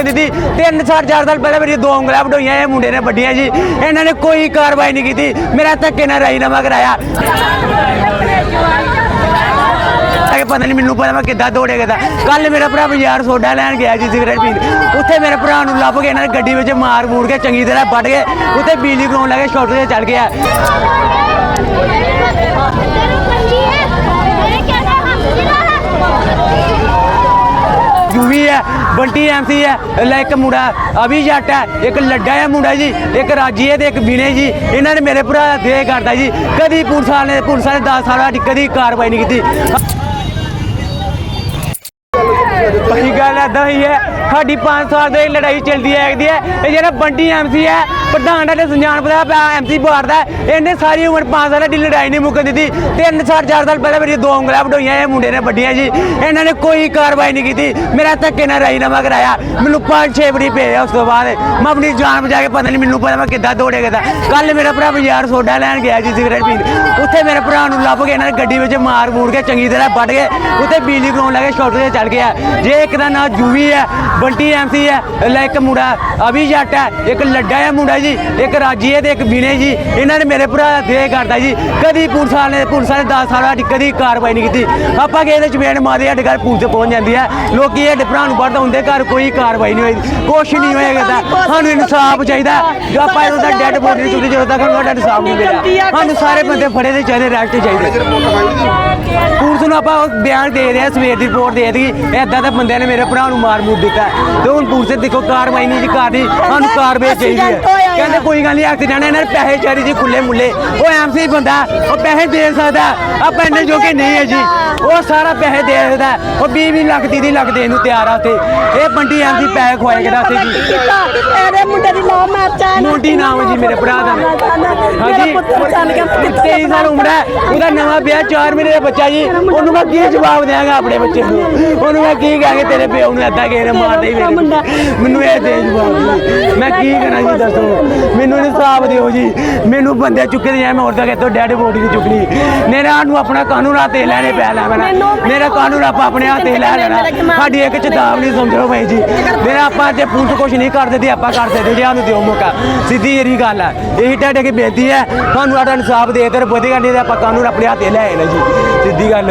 ਮੁੱਕਣ ਦਿੱਤੀ। ਤਿੰਨ ਚਾਰ ਚਾਰ ਸਾਲ ਪਹਿਲਾਂ ਮੇਰੀ ਦੋ ਉਂਗਲਾਂ ਵਡੋਈਆਂ, ਇਹ ਮੁੰਡੇ ਨੇ ਵੱਡੀਆਂ ਜੀ। ਇਹਨਾਂ ਨੇ ਕੋਈ ਕਾਰਵਾਈ ਨਹੀਂ ਕੀਤੀ। ਮੇਰਾ ਧੱਕੇ ਨਾਲ ਰਾਜੀਨਾਮਾ ਕਰਾਇਆ। ਕਿ ਪਤਾ ਨਹੀਂ ਮੈਨੂੰ ਪਤਾ ਮੈਂ ਕਿੱਦਾਂ ਦੌੜੇਗਾ ਤਾਂ। ਕੱਲ ਮੇਰਾ ਭਰਾ ਬਾਜ਼ਾਰ ਸੋਡਾ ਲੈਣ ਗਿਆ ਜੀ ਸਿਗਰਟ ਪੀਣ। ਉੱਥੇ ਮੇਰੇ ਭਰਾ ਨੂੰ ਲੱਭ ਕੇ ਇਹਨਾਂ ਨੇ ਗੱਡੀ ਵਿੱਚ ਮਾਰ ਮੂਰ ਕੇ ਚੰਗੀ ਤਰ੍ਹਾਂ ਵੱਢ ਕੇ ਉੱਥੇ ਬਿਜਲੀ ਗਰਾਉਣ ਲੱਗੇ ਸ਼ਾਰਟ ਤੇ ਚੜ ਗਿਆ। ਹੈ ਬੰਟੀ ਐਮਸੀ ਹੈ ਲੈ ਇੱਕ ਮੁੰਡਾ ਅਭੀ ਜੱਟ ਹੈ ਇੱਕ ਲੱਡਾ ਹੈ ਮੁੰਡਾ ਜੀ ਇੱਕ ਰਾਜੀ ਹੈ ਤੇ ਇੱਕ ਵਿਨੇ ਜੀ ਇਹਨਾਂ ਨੇ ਮੇਰੇ ਭਰਾ ਦੇ ਕਰਦਾ ਜੀ। ਕਦੀ ਪੁਲਿਸ ਵਾਲੇ ਪੁਲਿਸ ਵਾਲੇ 10 ਸਾਲਾਂ ਦੀ ਕਦੀ ਕਾਰਵਾਈ ਨਹੀਂ ਕੀਤੀ। ਭਾਈ ਗੱਲ ਏਦਾਂ ਹੀ ਹੈ ਸਾਡੀ 5 ਸਾਲ ਦੇ ਲੜਾਈ ਚੱਲਦੀ ਹੈਗੀ ਹੈ। ਇਹ ਜਿਹੜਾ ਬੰਟੀ ਐਮਸੀ ਹੈ, ਪ੍ਰਧਾਨ ਦਾ ਸੰਜਾਨ ਪਤਾ ਪਿਆ ਐਮਸੀ ਬਾਰਦਾ ਇਹਨੇ ਸਾਰੀ ਉਮਰ 5 ਸਾਲ ਦੀ ਲੜਾਈ ਨਹੀਂ ਮੁੱਕਣ ਦਿੱਤੀ। ਤਿੰਨ ਸਾਲ, ਚਾਰ ਸਾਲ ਪਹਿਲਾਂ ਮੇਰੀ ਦੋ ਉਂਗਲਾਂ ਵਡੋਈਆਂ, ਇਹ ਮੁੰਡੇ ਨੇ ਵੱਡੀਆਂ ਜੀ। ਇਹਨਾਂ ਨੇ ਕੋਈ ਕਾਰਵਾਈ ਨਹੀਂ ਕੀਤੀ। ਮੇਰਾ ਧੱਕੇ ਨਾਲ ਰਾਜੀਨਾਮਾ ਕਰਾਇਆ। ਮੈਨੂੰ ਪੰਜ, ਛੇ ਵਾਰੀ ਭੇਜਿਆ ਉਸ ਤੋਂ ਬਾਅਦ। ਮੈਂ ਆਪਣੀ ਜਾਨ ਬਚਾ ਕੇ ਪਤਾ ਨਹੀਂ ਮੈਨੂੰ ਪਤਾ ਮੈਂ ਕਿੱਦਾਂ ਦੌੜੇਗਾ ਗਿਆ ਕੱਲ ਮੇਰਾ ਭਰਾ ਬਾਜ਼ਾਰ ਸੋਡਾ ਲੈਣ ਗਿਆ ਜੀ ਸਿਗਰਟ ਪੀਣ। ਉੱਥੇ ਮੇਰੇ ਭਰਾ ਨੂੰ ਲੱਭ ਕੇ ਇਹਨਾਂ ਨੇ ਗੱਡੀ ਵਿੱਚ ਮਾਰ ਮੂਰ ਕੇ ਚੰਗੀ ਤਰ੍ਹਾਂ ਵੱਢ ਕੇ ਉੱਥੇ ਬਿਜਲੀ ਗਰਾਉਣ ਲੱਗੇ ਸ਼ਾਰਟ ਤੇ ਚੱਲ ਗਿਆ। ਜੇ ਇੱਕ ਦਾ ਨਾਂ ਜੂਵੀ ਹੈ ਬੰਟੀ ਐਮਸੀ ਹੈ ਲੈ ਇੱਕ ਮੁੰਡਾ ਅਭੀ ਜੱਟ ਹੈ ਇੱਕ ਲੱਡਾ ਹੈ ਮੁੰਡਾ ਜੀ ਇੱਕ ਰਾਜੀ ਹੈ ਤੇ ਇੱਕ ਵਿਨੇ ਜੀ। ਇਹਨਾਂ ਨੇ ਮੇਰੇ ਭਰਾ ਦੇ ਕਰਦਾ ਜੀ। ਕਦੀ ਪੁਲਿਸ ਵਾਲੇ ਪੁਲਿਸ ਵਾਲੇ 10 ਸਾਲਾਂ ਦੀ ਕਦੀ ਕਾਰਵਾਈ ਨਹੀਂ ਕੀਤੀ। ਆਪਾਂ ਕਿਸੇ ਦੇ ਚਪੇੜ ਮਾਰੇ ਸਾਡੇ ਘਰ ਪੁਲਿਸ ਪਹੁੰਚ ਜਾਂਦੀ ਹੈ। ਲੋਕੀ ਸਾਡੇ ਭਰਾ ਨੂੰ ਵੱਢ ਹੁੰਦੇ ਘਰ ਕੋਈ ਕਾਰਵਾਈ ਨਹੀਂ ਹੋਈ। ਕੁਛ ਨਹੀਂ ਹੋਏਗਾ ਤਾਂ ਸਾਨੂੰ ਇਨਸਾਫ ਚਾਹੀਦਾ। ਜੋ ਆਪਾਂ ਇਹਦਾ ਡੈਡ ਬੋਡੀ ਨੂੰ ਚੁੱਕੀ ਜਦੋਂ ਤੱਕ ਸਾਡਾ ਇਨਸਾਫ ਨਹੀਂ ਮਿਲਿਆ। ਸਾਨੂੰ ਸਾਰੇ ਬੰਦੇ ਫੜੇ ਦੇ ਚਾਹੀਦੇ ਰੈਸਟ ਚਾਹੀਦੇ ਆਪਾਂ ਬਿਆਨ ਦੇ ਰਹੇ ਆ ਸਵੇਰ ਦੀ ਰਿਪੋਰਟ ਦੇ ਦਿੱਤੀ ਐਦਾਂ ਦੇ ਬੰਦਿਆਂ ਨੇ ਮੇਰੇ ਭਰਾ ਨੂੰ ਮਾਰ ਮੂਰ ਦਿੱਤਾ ਤੇ ਹੁਣ ਪੁਲਿਸ ਦੇਖੋ ਕਾਰਵਾਈ ਨਹੀਂ ਜੀ ਕਰਦੀ ਸਾਨੂੰ ਕਾਰਵਾਈ ਚਾਹੀਦੀ ਹੈ। ਕਹਿੰਦੇ ਕੋਈ ਗੱਲ ਨਹੀਂ ਐਕਸੀਡੈਂਟ ਇਹਨਾਂ ਨੇ ਪੈਸੇ ਚਾਰੀ ਜੀ ਖੁੱਲੇ ਮੁੱਲੇ। ਉਹ ਐਮਸੀ ਬੰਦਾ ਉਹ ਪੈਸੇ ਦੇ ਸਕਦਾ ਆਪਾਂ ਇੰਨੇ ਜੋਗੇ ਨਹੀਂ ਹੈ ਜੀ। ਉਹ ਸਾਰਾ ਪੈਸੇ ਦੇ ਸਕਦਾ ਉਹ 20 20 ਲੱਖ 30 ਲੱਖ ਦੇਣ ਨੂੰ ਤਿਆਰ ਆ ਉੱਥੇ। ਇਹ ਬੰਡੀ ਐਮਸੀ ਪੈਸੇ ਖਵਾਏ ਕਿਹੜਾ ਉੱਥੇ ਜੀ। ਇਹਦੇ ਮੁੰਡੇ ਦੀ ਮੈਚ ਹੈ ਮੋਟੀ ਨਾਮ ਹੈ ਜੀ ਮੇਰੇ ਭਰਾ ਦਾ। ਹਾਂਜੀ। 23 ਸਾਲ ਉਮਰ ਹੈ। ਉਹਦਾ ਨਵਾਂ ਵਿਆਹ 4 ਮਹੀਨੇ ਦਾ ਬੱਚਾ ਜੀ। ਉਹਨੂੰ ਮੈਂ ਕੀ ਜਵਾਬ ਦਿਆਂਗਾ ਆਪਣੇ ਬੱਚੇ ਨੂੰ? ਉਹਨੂੰ ਮੈਂ ਕੀ ਕਹਾਂਗੇ ਤੇਰੇ ਪਿਓ ਨੂੰ ਏਦਾਂ ਕਿਸੇ ਨੇ ਮਾਰਦਾ ਹੀ ਮੇਰੇ ਮੈਨੂੰ ਇਹ ਦੇ ਜਵਾਬ ਜੀ। ਮੈਂ ਕੀ ਕਰਾਂ ਜੀ ਦੱਸੋ? ਮੈਨੂੰ ਇਨਸਾਫ ਦਿਓ ਜੀ। ਮੈਨੂੰ ਬੰਦੇ ਚੁੱਕੇ ਦੇ ਮੈਂ ਹੋਰ ਤਾਂ ਕਿਤੋਂ ਡੈਡ ਬੋਡੀ ਨਹੀਂ ਚੁੱਕਣੀ। ਮੇਰਾ ਨੂੰ ਆਪਣਾ ਕਾਨੂੰਨ ਹੱਥੇ ਲੈਣੇ ਪੈ ਲੈ ਮੈਨਾਂ ਮੇਰਾ ਕਾਨੂੰਨ ਆਪਾਂ ਆਪਣੇ ਹੱਥੇ ਲੈ ਲੈਣਾ। ਸਾਡੀ ਇੱਕ ਚੇਤਾਵਨੀ ਸਮਝੋ ਭਾਈ ਜੀ। ਮੇਰਾ ਆਪਾਂ ਜੇ ਪੁਲਿਸ ਕੁਛ ਨਹੀਂ ਕਰਦੇ ਤੇ ਆਪਾਂ ਕਰ ਸਕਦੇ ਜੇ ਸਾਨੂੰ ਦਿਓ ਮੌਕਾ। ਸਿੱਧੀ ਜਿਹੜੀ ਗੱਲ ਹੈ ਇਹੀ ਤੁਹਾਡੇ ਅੱਗੇ ਬੇਨਤੀ ਹੈ। ਸਾਨੂੰ ਸਾਡਾ ਇਨਸਾਫ ਦੇ ਤੇ ਵਧੀਆ ਨਹੀਂ ਤੇ ਆਪਾਂ ਕਾਨੂੰਨ ਆਪਣੇ ਹੱਥੇ ਲੈ ਆਏ ਨਾ ਜੀ। ਸਿੱਧੀ ਗੱਲ